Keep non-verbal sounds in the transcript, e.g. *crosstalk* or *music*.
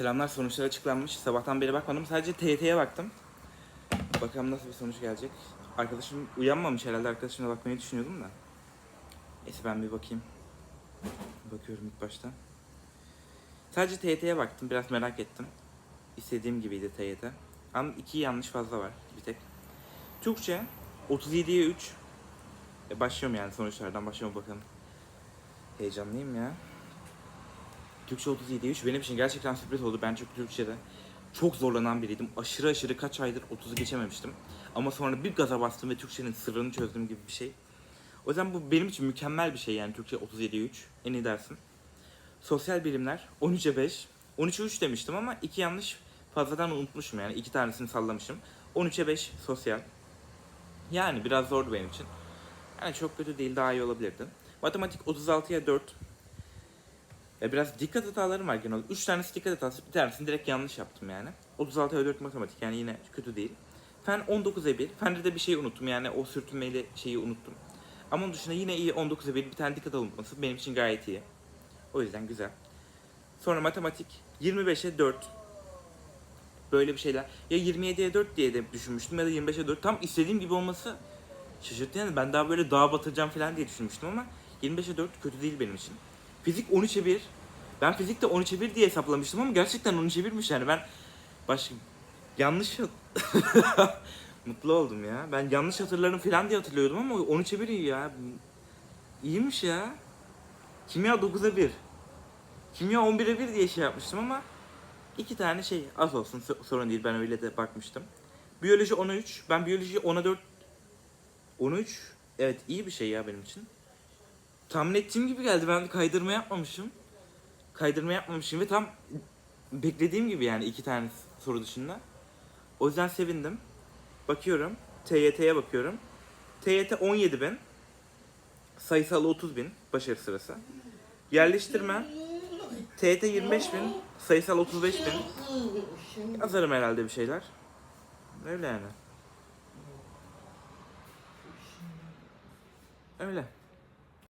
Selamlar sonuçlar açıklanmış. Sabahtan beri bakmadım. Sadece TYT'ye baktım. Bakalım nasıl bir sonuç gelecek. Arkadaşım uyanmamış herhalde. Arkadaşımla bakmayı düşünüyordum da. Neyse ben bir bakayım. Bakıyorum ilk başta. Sadece TYT'ye baktım. Biraz merak ettim. İstediğim gibiydi TYT. Ama iki yanlış fazla var bir tek. Türkçe 37'ye 3. E başlıyorum yani sonuçlardan başlıyorum bakalım. Heyecanlıyım ya. Türkçe 37'ye 3 benim için gerçekten sürpriz oldu. Ben çünkü Türkçe'de çok zorlanan biriydim. Aşırı aşırı kaç aydır 30'u geçememiştim. Ama sonra bir gaza bastım ve Türkçenin sırrını çözdüğüm gibi bir şey. O yüzden bu benim için mükemmel bir şey yani Türkçe 37'ye 3. En iyi dersim. Sosyal bilimler 13'e 5. 13'e 3 demiştim ama iki yanlış fazladan unutmuşum yani. iki tanesini sallamışım. 13'e 5 sosyal. Yani biraz zordu benim için. Yani çok kötü değil daha iyi olabilirdi. Matematik 36'ya 4. Ya biraz dikkat hatalarım var genel olarak. 3 tanesi dikkat hatası, bir tanesini direkt yanlış yaptım yani. 36'ya 4 matematik yani yine kötü değil. Fen 19'a 1. Fende de bir şey unuttum yani o sürtünmeli şeyi unuttum. Ama onun dışında yine iyi 19'a 1 bir tane dikkat unutması benim için gayet iyi. O yüzden güzel. Sonra matematik 25'e 4. Böyle bir şeyler. Ya 27'ye 4 diye de düşünmüştüm ya da 25'e 4. Tam istediğim gibi olması şaşırttı yani. Ben daha böyle dağa batıracağım falan diye düşünmüştüm ama 25'e 4 kötü değil benim için. Fizik 13'e 1. Ben fizikte 13'e 1 diye hesaplamıştım ama gerçekten 13'e 1'miş yani. Ben baş yanlış *laughs* mutlu oldum ya. Ben yanlış hatırlarım falan diye hatırlıyordum ama 13'e 1 iyi ya. İyiymiş ya. Kimya 9'a 1. Kimya 11'e 1 diye şey yapmıştım ama iki tane şey az olsun so- sorun değil ben öyle de bakmıştım. Biyoloji 10'a 3. Ben biyoloji 10'a 4 13 evet iyi bir şey ya benim için. Tahmin ettiğim gibi geldi. Ben kaydırma yapmamışım. Kaydırma yapmamışım ve tam beklediğim gibi yani iki tane soru dışında. O yüzden sevindim. Bakıyorum. TYT'ye bakıyorum. TYT 17 bin. Sayısal 30 bin başarı sırası. Yerleştirme. TYT 25 bin. Sayısal 35 bin. Yazarım herhalde bir şeyler. Öyle yani. Öyle.